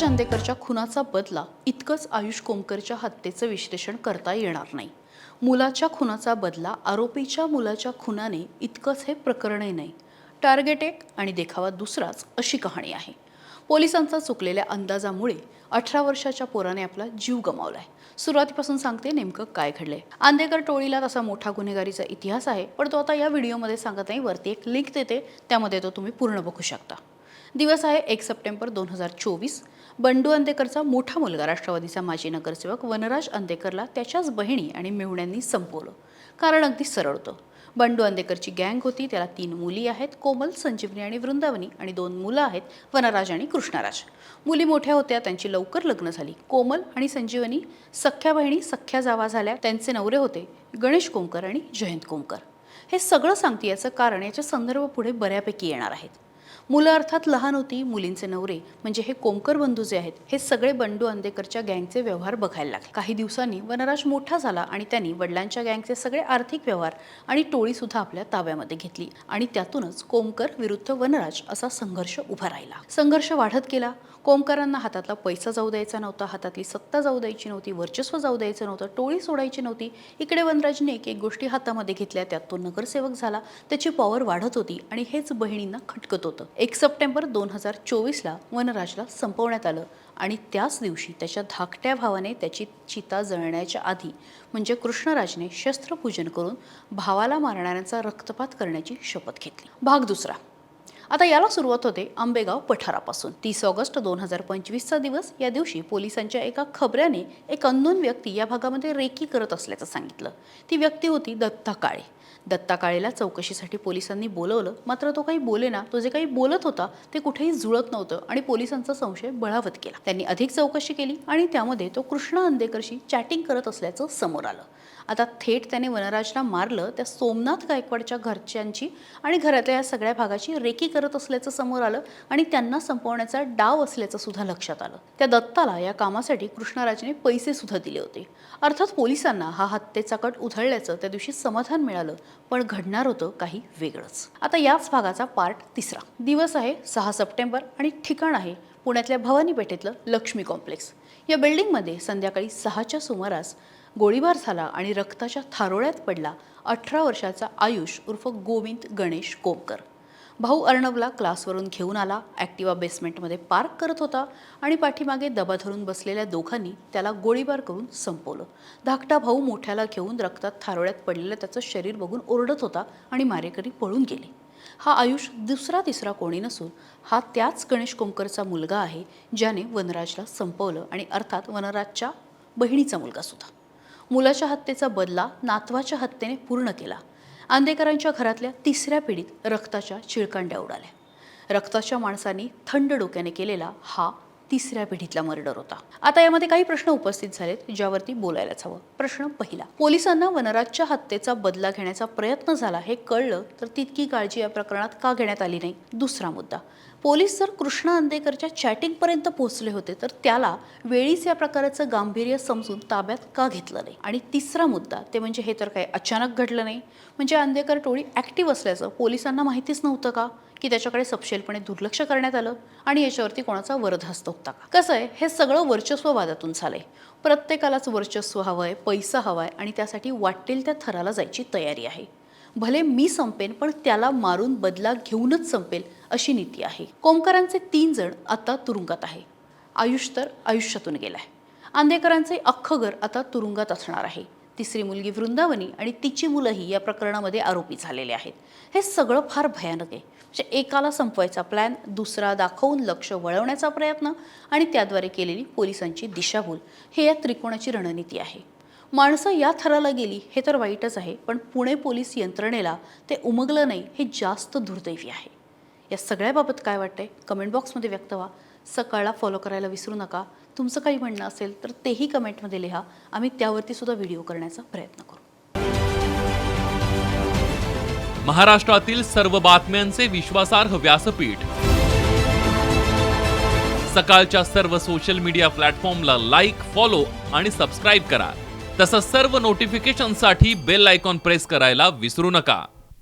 वनराज आंदेकरच्या खुनाचा बदला इतकंच आयुष कोमकरच्या हत्येचं विश्लेषण करता येणार नाही. मुलाच्या खुनाचा बदला आरोपीच्या मुलाच्या खुनाने इतकंच हे प्रकरणही नाही. टार्गेट एक आणि देखावा दुसराच अशी कहाणी आहे. पोलिसांचा चुकलेल्या अंदाजामुळे अठरा वर्षाच्या पोराने आपला जीव गमावलाय. सुरुवातीपासून सांगते नेमकं काय घडलंय. आंदेकर टोळीला तसा मोठा गुन्हेगारीचा इतिहास आहे पण तो आता या व्हिडिओमध्ये सांगत नाही. वरती एक लिंक देते त्यामध्ये तो तुम्ही पूर्ण बघू शकता. दिवस आहे एक सप्टेंबर दोन हजार चोवीस. बंडू अंदेकरचा मोठा मुलगा राष्ट्रवादीचा माजी नगरसेवक वनराज अंदेकरला त्याच्याच बहिणी आणि मेहुण्यांनी संपवलं. कारण अगदी सरळ होतं. बंडू अंदेकरची गँग होती त्याला तीन मुली आहेत कोमल संजीवनी आणि वृंदावनी आणि दोन मुलं आहेत वनराज आणि कृष्णराज. मुली मोठ्या होत्या त्यांची लवकर लग्न झाली. कोमल आणि संजीवनी सख्या बहिणी सख्या जावा झाल्या त्यांचे नवरे होते गणेश कोमकर आणि जयंत कोमकर. हे सगळं सांगते याचं कारण याच्या संदर्भ पुढे बऱ्यापैकी येणार आहेत. मुलं अर्थात लहान होती मुलींचे नवरे म्हणजे हे कोमकर बंधू जे आहेत हे सगळे बंडू अंदेकरच्या गँगचे व्यवहार बघायला लागले. काही दिवसांनी वनराज मोठा झाला आणि त्यांनी वडिलांच्या गँगचे सगळे आर्थिक व्यवहार आणि टोळीसुद्धा आपल्या ताब्यामध्ये घेतली आणि त्यातूनच कोमकर विरुद्ध वनराज असा संघर्ष उभा राहिला. संघर्ष वाढत गेला. कोमकरांना हातातला पैसा जाऊ द्यायचा नव्हता हातातली सत्ता जाऊ द्यायची नव्हती वर्चस्व जाऊ द्यायचं नव्हतं टोळी सोडायची नव्हती. इकडे वनराजने एक एक गोष्टी हातामध्ये घेतल्या त्यात तो नगरसेवक झाला त्याची पॉवर वाढत होती आणि हेच बहिणींना खटकत होतं. एक सप्टेंबर दोन हजार चोवीसला वनराजला संपवण्यात आलं आणि त्याच दिवशी त्याच्या धाकट्या भावाने त्याची चिता जळण्याच्या आधी म्हणजे कृष्णराजने शस्त्रपूजन करून भावाला मारणाऱ्यांचा रक्तपात करण्याची शपथ घेतली. भाग दुसरा. आता याला सुरुवात होते आंबेगाव पठारापासून. तीस ऑगस्ट दोन हजार पंचवीसचा दिवस. या दिवशी पोलिसांच्या एका खबऱ्याने एक अननोन व्यक्ती या भागामध्ये रेकी करत असल्याचं सांगितलं. ती व्यक्ती होती दत्ता काळे. दत्ता काळेला चौकशीसाठी पोलिसांनी बोलवलं. मात्र तो काही बोलेना. तो जे काही बोलत होता ते कुठेही जुळत नव्हतं आणि पोलिसांचा संशय बळावत केला त्यांनी अधिक चौकशी केली आणि त्यामध्ये तो कृष्णा अंदेकरशी चॅटिंग करत असल्याचं समोर आलं. आता थेट त्याने वनराजला मारलं त्या सोमनाथ गायकवाडच्या घरच्यांची आणि घरातल्या या सगळ्या भागाची रेकी करत असल्याचं समोर आलं आणि त्यांना संपवण्याचा डाव असल्याचं सुद्धा लक्षात आलं. त्या दत्ताला या कामासाठी कृष्णराजने पैसे सुद्धा दिले होते. अर्थात पोलिसांना हा हत्येचा कट उधळल्याचं त्या दिवशी समाधान मिळालं. पण घडणार होतं काही वेगळंच. आता याच भागाचा पार्ट तिसरा. दिवस आहे सहा सप्टेंबर आणि ठिकाण आहे पुण्यातल्या भवानी पेठेतलं लक्ष्मी कॉम्प्लेक्स. या बिल्डिंगमध्ये संध्याकाळी सहाच्या सुमारास गोळीबार झाला आणि रक्ताच्या थारोळ्यात पडला अठरा वर्षाचा आयुष उर्फ गोविंद गणेश कोमकर. भाऊ अर्णवला क्लासवरून घेऊन आला. ॲक्टिवा बेसमेंटमध्ये पार्क करत होता आणि पाठीमागे दबा धरून बसलेल्या दोघांनी त्याला गोळीबार करून संपवलं. धाकटा भाऊ मोठ्याला घेऊन रक्तात थारोळ्यात पडलेलं त्याचं शरीर बघून ओरडत होता आणि मारेकरी पळून गेले. हा आयुष दुसरा तिसरा कोणी नसून हा त्याच गणेश कोंकरचा मुलगा आहे ज्याने वनराजला संपवलं आणि अर्थात वनराजच्या बहिणीचा मुलगासुद्धा मुलाच्या हत्येचा बदला नातवाच्या हत्येने पूर्ण केला. आंदेकरांच्या घरातल्या तिसऱ्या पिढीत रक्ताच्या चिळकांड्या उडाल्या. रक्ताच्या माणसांनी थंड डोक्याने केलेला हा तिसऱ्या पिढीतला मर्डर होता. आता यामध्ये काही प्रश्न उपस्थित झालेत ज्यावरती बोलायलाच हवं. प्रश्न पहिला पोलिसांना वनराजच्या हत्येचा बदला घेण्याचा प्रयत्न झाला हे कळलं तर तितकी काळजी या प्रकरणात का घेण्यात आली नाही? दुसरा मुद्दा पोलीस जर कृष्णा अंदेकरच्या चॅटिंगपर्यंत पोहोचले होते तर त्याला वेळीच या प्रकाराचं गांभीर्य समजून ताब्यात का घेतलं नाही? आणि तिसरा मुद्दा ते म्हणजे हे तर काही अचानक घडलं नाही. म्हणजे अंदेकर टोळी ॲक्टिव्ह असल्याचं पोलिसांना माहितीच नव्हतं का? की त्याच्याकडे सपशेलपणे दुर्लक्ष करण्यात आलं आणि याच्यावरती कोणाचा वरदहस्त होता का? कसं आहे? हे सगळं वर्चस्ववादातून झालंय प्रत्येकालाच वर्चस्व हवंय पैसा हवाय आणि त्यासाठी वाटेल त्या थराला जायची तयारी आहे. भले मी संपेन पण त्याला मारून बदला घेऊनच संपेल अशी नीती आहे. कोमकरांचे तीन जण आता तुरुंगात आहे. आयुष तर आयुष्यातून गेलाय. आंदेकरांचे अख्खं घर आता तुरुंगात असणार आहे. तिसरी मुलगी वृंदावनी आणि तिची मुलंही या प्रकरणामध्ये आरोपी झालेले आहेत. हे सगळं फार भयानक आहे. म्हणजे एकाला संपवायचा प्लॅन दुसरा दाखवून लक्ष वळवण्याचा प्रयत्न आणि त्याद्वारे केलेली पोलिसांची दिशाभूल. हे या त्रिकोणाची रणनीती आहे. माणसं या थराला गेली हे तर वाईटच आहे पण पुणे पोलीस यंत्रणेला ते उमगलं नाही हे जास्त दुर्दैवी आहे. या सगळ्याबाबत काय वाटतंय? कमेंट बॉक्समध्ये व्यक्त व्हा. सकाळला फॉलो करायला विसरू नका. तुमचं काही म्हणणं असेल तर तेही कमेंटमध्ये लिहा. आम्ही त्यावरती सुद्धा व्हिडिओ करण्याचा प्रयत्न करू. महाराष्ट्रातील सर्व बातम्यांचे विश्वासार्ह व्यासपीठ. सकाळच्या सर्व सोशल मीडिया प्लॅटफॉर्मला लाईक फॉलो आणि सबस्क्राईब करा. तसंच सर्व नोटिफिकेशनसाठी बेल आयकॉन प्रेस करायला विसरू नका.